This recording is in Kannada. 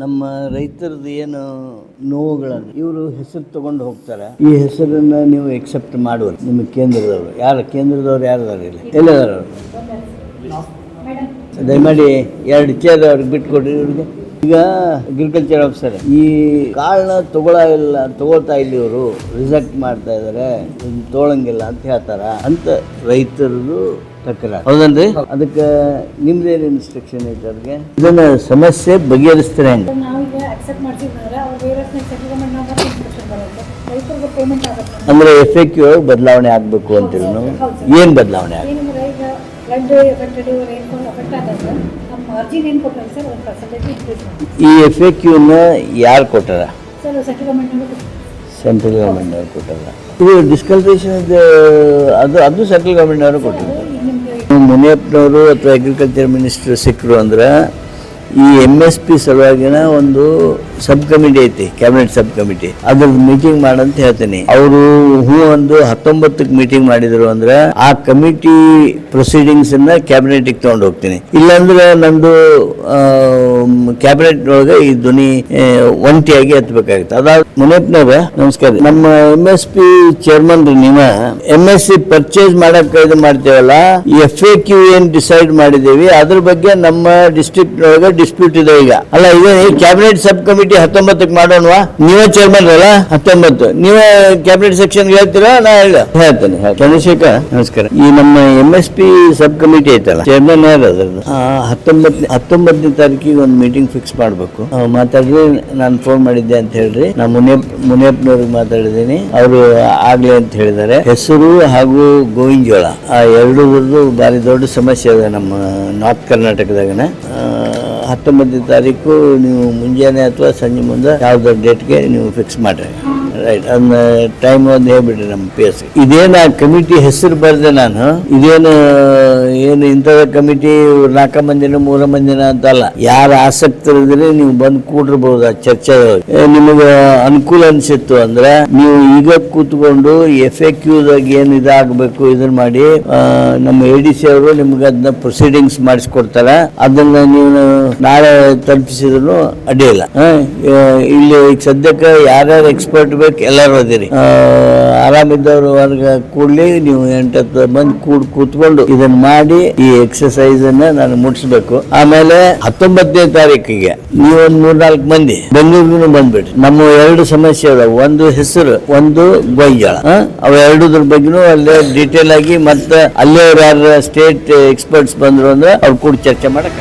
ನಮ್ಮ ರೈತರದ್ದು ಏನು ನೋವುಗಳನ್ನು ಇವರು ಹೆಸರು ತಗೊಂಡು ಹೋಗ್ತಾರೆ. ಈ ಹೆಸರನ್ನ ನೀವು ಎಕ್ಸೆಪ್ಟ್ ಮಾಡುವ ನಿಮ್ಮ ಕೇಂದ್ರದವರು. ಯಾರು? ಕೇಂದ್ರದವ್ರು ಯಾರು ಇಲ್ಲ ಇಲ್ಲಿ ಎಲ್ಲದಾರ ದಯಮಾಡಿ ಎರಡು ಚೇರ್ ಅವ್ರಿಗೆ ಬಿಟ್ಕೊಡ್ರಿ ಇವ್ರಿಗೆ. ಈಗ ಅಗ್ರಿಕಲ್ಚರ್ ಆಫೀಸರ್ ಈ ಕಾಳನ್ನ ತಗೊಳ ಇಲ್ಲ ತಗೊಳ್ತಾ ಇಲ್ಲ ಇವರು ರಿಜೆಕ್ಟ್ ಮಾಡ್ತಾ ಇದಾರೆ ತೋಳಂಗಿಲ್ಲ ತೊಗೊಳಂಗಿಲ್ಲ ಅಂತ ಹೇಳ್ತಾರ ಅಂತ ರೈತರದು ತಕರಾರು. ಹೌದನ್ರಿ? ಅದಕ್ಕೆ ನಿಮ್ದೇನು ಇನ್ಸ್ಟ್ರಕ್ಷನ್ ಐತೆ ಅವ್ರಿಗೆ? ಇದನ್ನ ಸಮಸ್ಯೆ ಬಗೆಹರಿಸ್ತಾರೆ ಹೆಂಗೆ? ಅಂದ್ರೆ ಎಫ್ ಎ ಕ್ಯೂ ಬದಲಾವಣೆ ಆಗಬೇಕು ಅಂತೀವಿ ನಾವು? ಏನು ಬದಲಾವಣೆ ಆಗ ಈ ಎಫ್ ಎ ಕ್ಯೂನ ಯಾರು ಕೊಟ್ಟಾರ? ಸೆಂಟ್ರಲ್ ಗೌರ್ಮೆಂಟ್ ಅವ್ರು ಕೊಟ್ಟಾರ. ಇದು ಡಿಸ್ಕಲ್ಟೇಷನ್ ಅದು ಅದು ಸೆಂಟ್ರಲ್ ಗೌರ್ಮೆಂಟ್ ಅವರು ಕೊಟ್ಟಿದ್ದಾರೆ ಮುನಿಯಪ್ಪನವರು ಅಥವಾ ಅಗ್ರಿಕಲ್ಚರ್ ಮಿನಿಸ್ಟರ್ ಸಿಕ್ಕರು ಅಂದ್ರೆ ಈ ಎಂ ಎಸ್ ಪಿ ಸಲುವಾಗಿನ ಒಂದು ಸಬ್ ಕಮಿಟಿ ಐತಿ ಕ್ಯಾಬಿನೆಟ್ ಸಬ್ ಕಮಿಟಿ ಅದ್ರದ್ದು ಮೀಟಿಂಗ್ ಮಾಡಂತ ಹೇಳ್ತೀನಿ. ಅವರು ಹೂ ಒಂದು ಹತ್ತೊಂಬತ್ತಕ್ಕೆ ಮೀಟಿಂಗ್ ಮಾಡಿದ್ರು ಅಂದ್ರೆ ಆ ಕಮಿಟಿ ಪ್ರೊಸೀಡಿಂಗ್ಸ್ ಅನ್ನ ಕ್ಯಾಬಿನೆಟ್ ತಗೊಂಡು ಹೋಗ್ತೀನಿ. ಇಲ್ಲಾಂದ್ರೆ ನಂದು ಕ್ಯಾಬಿನೆಟ್ ಒಳಗೆ ಈ ಧ್ವನಿ ಒಂಟಿಯಾಗಿ ಎತ್ತಬೇಕಾಗುತ್ತೆ ಅದಾದ ಮುನೇಪ್ನವ್ರ, ನಮಸ್ಕಾರ. ನಮ್ಮ ಎಂ ಎಸ್ ಪಿ ಚೇರ್ಮನ್ ನೀವ ಎಂ ಎಸ್ ಸಿ ಪರ್ಚೇಸ್ ಮಾಡಕ್ ಇದು ಮಾಡ್ತೇವಲ್ಲ ಎಫ್ ಎ ಕ್ಯೂ ಏನ್ ಡಿಸೈಡ್ ಮಾಡಿದೀವಿ ಅದ್ರ ಬಗ್ಗೆ ನಮ್ಮ ಡಿಸ್ಟ್ರಿಕ್ಟ್ ಒಳಗೆ ಡಿಸ್ಪ್ಯೂಟ್ ಇದೆ ಈಗ. ಅಲ್ಲ ಇದೆ ಕ್ಯಾಬಿನೆಟ್ ಸಬ್ ಹತ್ತೊಂಬತ್ತಕ್ಕೆ ಮಾಡೋಣವಾ? ನೀವೇ ಚೇರ್ಮನ್ ಅಲ್ಲ? ಹತ್ತೊಂಬತ್ತು. ನೀವೇ ಕ್ಯಾಬಿನೆಟ್ ಸೆಕ್ಷನ್ ಹೇಳ್ತೀರಾ? ನಾ ಹೇಳ ಹೇಳ್ತೇನೆ. ಚಂದ್ರಶೇಖರ್? ನಮಸ್ಕಾರ. ಈ ನಮ್ಮ M S P sub committee ಐತಲ್ಲ? ಚೇರ್ಮನ್ ಯಾರು ಅದ್ರದ್ದು ಹತ್ತೊಂಬತ್ತನೇ ಹತ್ತೊಂಬತ್ತನೇ ತಾರೀಕಿಗೆ ಒಂದು ಮೀಟಿಂಗ್ ಫಿಕ್ಸ್ ಮಾಡಬೇಕು. ಮಾತಾಡಿದ್ರೆ ನಾನು ಫೋನ್ ಮಾಡಿದ್ದೆ ಅಂತ ಹೇಳ್ರಿ. ನಾ ಮುನಿಯಪ್ ಮುನಿಯಪ್ಪನವ್ರಿಗೆ ಮಾತಾಡಿದ್ದೀನಿ. ಅವರು ಆಗ್ಲಿ ಅಂತ ಹೇಳಿದ್ದಾರೆ. ಹೆಸರು ಹಾಗೂ ಗೋವಿನ ಜೋಳ ಆ ಎರಡು ಭಾರಿ ದೊಡ್ಡ ಸಮಸ್ಯೆ ಇದೆ ನಮ್ಮ ನಾರ್ತ್ ಕರ್ನಾಟಕದಾಗನ. ಹತ್ತೊಂಬತ್ತನೇ ತಾರೀಕು ನೀವು ಮುಂಜಾನೆ ಅಥವಾ ಸಂಜೆ ಮುಂದೆ ಯಾವುದೋ ಡೇಟ್ಗೆ ನೀವು ಫಿಕ್ಸ್ ಮಾಡ್ರಿ. ರೈಟ್ ಅದನ್ನ ಟೈಮ್ ಒಂದು ಹೇಳ್ಬಿಡ್ರಿ ನಮ್ಮ ಪಿ ಎಸ್ ಇದೇನು ಕಮಿಟಿ ಹೆಸರು ಬರೆದೆ ನಾನು ಇದೇನು ಏನು ಇಂಥದ ಕಮಿಟಿ ನಾಲ್ಕ ಮಂದಿನ ಮೂರ ಮಂದಿನ ಅಂತಲ್ಲ. ಯಾರು ಆಸಕ್ತರಿದ್ರೆ ನೀವು ಬಂದು ಕೂಡಿರ್ಬೋದು ಆ ಚರ್ಚೆ ನಿಮಗೆ ಅನುಕೂಲ ಅನಿಸಿತ್ತು ಅಂದ್ರೆ ನೀವು ಈಗ ಕೂತ್ಕೊಂಡು ಎಫ್ ಎ ಕ್ಯೂದಾಗ ಏನು ಇದಾಗಬೇಕು ಇದನ್ನ ಮಾಡಿ ನಮ್ಮ ಎ ಡಿ ಸಿ ಅವರು ನಿಮ್ಗೆ ಅದನ್ನ ಪ್ರೊಸೀಡಿಂಗ್ಸ್ ಮಾಡಿಸ್ಕೊಡ್ತಾರೆ. ಅದನ್ನ ನೀವು ನಾಳೆ ತಲುಪಿಸಿದ್ರು ಅಡ್ಡಿಯಿಲ್ಲ ಆ, ಇಲ್ಲಿ ಈಗ ಸದ್ಯಕ್ಕೆ ಯಾರ್ಯಾರು ಎಕ್ಸ್ಪರ್ಟ್ ಬೇಕು ಎಲ್ಲರೂ ಅದಿರಿ. ಆರಾಮಿದ್ದವರು ವರ್ಗ ಕೂಡ್ಲಿ, ನೀವು ಎಂಟತ್ತು ಬಂದು ಕೂಡ್ ಕೂತ್ಕೊಂಡು ಇದನ್ನ ಮಾಡಿ ಈ ಎಕ್ಸಸೈಸ್ ಅನ್ನ ನಾನು ಮುಟ್ಸ್ಬೇಕು. ಆಮೇಲೆ ಹತ್ತೊಂಬತ್ತನೇ ತಾರೀಕಿಗೆ ನೀವು ಒಂದ್ ಮೂರ್ನಾಲ್ಕು ಮಂದಿ ಬೆಂಗಳೂರಿಗೂ ಬಂದ್ಬಿಡಿ ನಮ್ಮ ಎರಡು ಸಮಸ್ಯೆ ಅದಾವ. ಒಂದು ಹೆಸರು, ಒಂದು ಗೊಂಜಾಳ. ಅವು ಎರಡದ್ರ ಬಗ್ಗೆನೂ ಅಲ್ಲೇ ಡೀಟೇಲ್ ಆಗಿ ಮತ್ತೆ ಅಲ್ಲೇ ಯಾರು ಸ್ಟೇಟ್ ಎಕ್ಸ್ಪರ್ಟ್ಸ್ ಬಂದ್ರು ಅಂದ್ರೆ ಅವ್ರು ಕೂಡ ಚರ್ಚೆ ಮಾಡಕ್